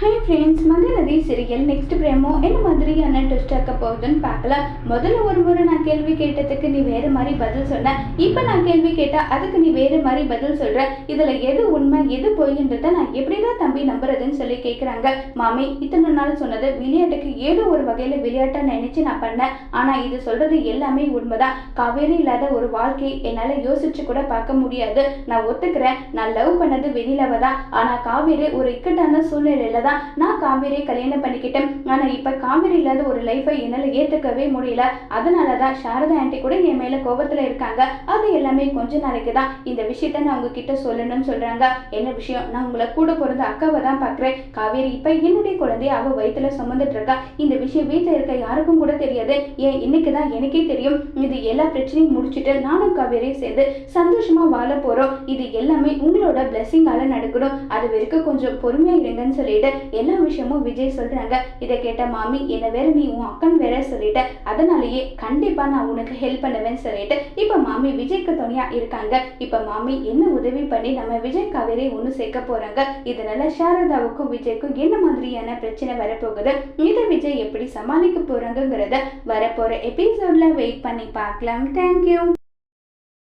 High friends மங்களதி serial next promo என்ன மாதிரியான டெஸ்ட் ஆக்க போகுதுன்னு பார்க்கலாம். முதல்ல ஒரு முறை நான் கேள்வி கேட்டதுக்கு நீ வேறு மாதிரி பதில் சொன்ன. இப்போ நான் கேள்வி கேட்டால் அதுக்கு நீ வேறு மாதிரி பதில் சொல்கிற இதில் எது உண்மை எது பொய்ன்றத நான் எப்படி தான் தம்பி நம்புறதுன்னு சொல்லி கேட்குறாங்க மாமி இத்தனை நாள் சொன்னது விளையாட்டுக்கு ஏதோ ஒரு வகையில் விளையாட்டாக நினச்சி நான் பண்ணேன். ஆனால் இது சொல்கிறது எல்லாமே உண்மைதான். காவேரி இல்லாத ஒரு வாழ்க்கை என்னால் யோசிச்சு கூட பார்க்க முடியாது. நான் ஒத்துக்கிறேன் நான் லவ் பண்ணது வெளியிலவை தான். ஆனால் காவேரி ஒரு இக்கட்டான சூழ்நிலையில் தான் நான் காவேரியை கல்யாணம் பண்ணிக்கிட்டேன். ஆனால் இப்போ காவேரி இல்லாத ஒரு லைஃபை என்னால் ஏற்றுக்கவே முடியல. அதனால தான் சாரதா ஆண்டி கூட என் மேலே கோபத்தில் இருக்காங்க. அது எல்லாமே கொஞ்ச நாளைக்கு தான். இந்த விஷயத்த நான் உங்ககிட்ட சொல்லணும்னு சொல்கிறாங்க என்ன விஷயம்? நான் உங்களை கூட பிறந்த அக்காவை தான் பார்க்குறேன் காவேரி இப்போ என்னுடைய குழந்தைய அவள் வயிற்றுல சுமந்துட்டு இருக்கா. இந்த விஷயம் வீட்டில் இருக்க யாருக்கும் கூட தெரியாது. ஏன் இன்னைக்கு தான் எனக்கே தெரியும். இது எல்லா பிரச்சனையும் முடிச்சுட்டு நானும் காவேரியும் சேர்ந்து சந்தோஷமாக வாழ போகிறோம் இது எல்லாமே உங்களோட பிளெஸிங்கால நடக்கணும். அது வரைக்கும் கொஞ்சம் பொறுமையாக இருங்கன்னு சொல்லிட்டு எல்லா விஷயமும் விஜய் சொல்றாங்க. இதை கேட்ட மாமி என்ன வேற நீ உன் அக்கன் வேற சொல்லிட்ட. அதனாலேயே கண்டிப்பா நான் உனக்கு ஹெல்ப் பண்ணுவேன்னு சொல்லிட்டு இப்ப மாமி விஜய்க்கு துணையா இருக்காங்க. இப்ப மாமி என்ன உதவி பண்ணி நம்ம விஜய் காவேரி ஒண்ணு சேர்க்க போறாங்க? இதனால சாரதாவுக்கும் விஜய்க்கும் என்ன மாதிரியான பிரச்சனை வரப்போகுது? இதை விஜய் எப்படி சமாளிக்க போறாங்கங்கிறத வரப்போற எபிசோட்ல வெயிட் பண்ணி பார்க்கலாம். தேங்க்யூ